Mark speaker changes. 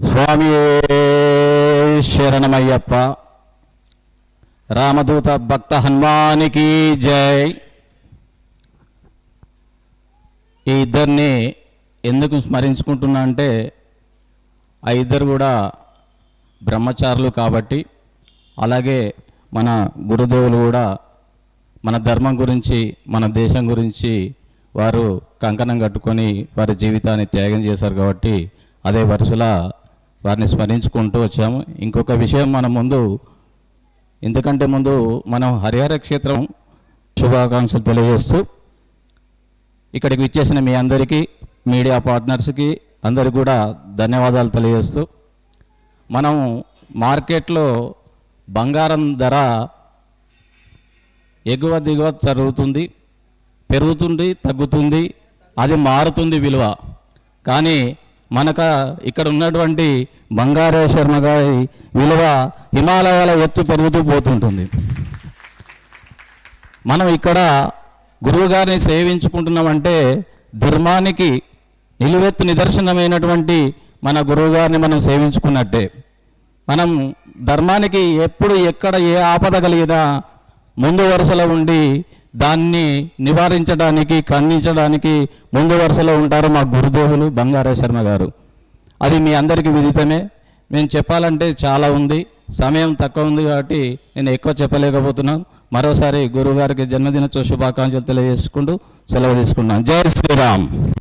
Speaker 1: స్వామి శరణమయ్యప్ప. రామదూత భక్త హనుమానికి జై. ఈ ఇద్దరిని ఎందుకు స్మరించుకుంటున్నా అంటే ఆ ఇద్దరు కూడా బ్రహ్మచారులు కాబట్టి అలాగే మన గురుదేవులు కూడా మన ధర్మం గురించి మన దేశం గురించి వారు కంకణం కట్టుకొని వారి జీవితాన్ని త్యాగం చేశారు కాబట్టి అదే వరుసలా వారిని స్మరించుకుంటూ వచ్చాము. ఇంకొక విషయం మన ముందు ఎందుకంటే ముందు మనం హరిహర క్షేత్రం శుభాకాంక్షలు తెలియజేస్తూ ఇక్కడికి విచ్చేసిన మీ అందరికీ మీడియా పార్ట్నర్స్కి అందరికి కూడా ధన్యవాదాలు తెలియజేస్తూ మనం మార్కెట్లో బంగారం ధర ఎగువ దిగువ జరుగుతుంది పెరుగుతుంది తగ్గుతుంది అది మారుతుంది విలువ. కానీ మనక ఇక్కడ ఉన్నటువంటి బంగారేశ్వరమ గారి విలువ హిమాలయాల ఎత్తు పెరుగుతూ పోతుంటుంది. మనం ఇక్కడ గురువుగారిని సేవించుకుంటున్నామంటే ధర్మానికి నిలువెత్తు నిదర్శనమైనటువంటి మన గురువుగారిని మనం సేవించుకున్నట్టే. మనం ధర్మానికి ఎప్పుడు ఎక్కడ ఏ ఆపద కలిగినా ముందు వరుసలో ఉండి దాన్ని నివారించడానికి ఖండించడానికి ముందు వరుసలో ఉంటారు మా గురుదేవులు బంగారా శర్మ గారు. అది మీ అందరికీ విదితమే. మేము చెప్పాలంటే చాలా ఉంది. సమయం తక్కువ ఉంది కాబట్టి నేను ఎక్కువ చెప్పలేకపోతున్నాను మరోసారి గురువుగారికి జన్మదినోత్సవ శుభాకాంక్షలు తెలియజేసుకుంటూ సెలవు తీసుకున్నాను జై శ్రీరామ్.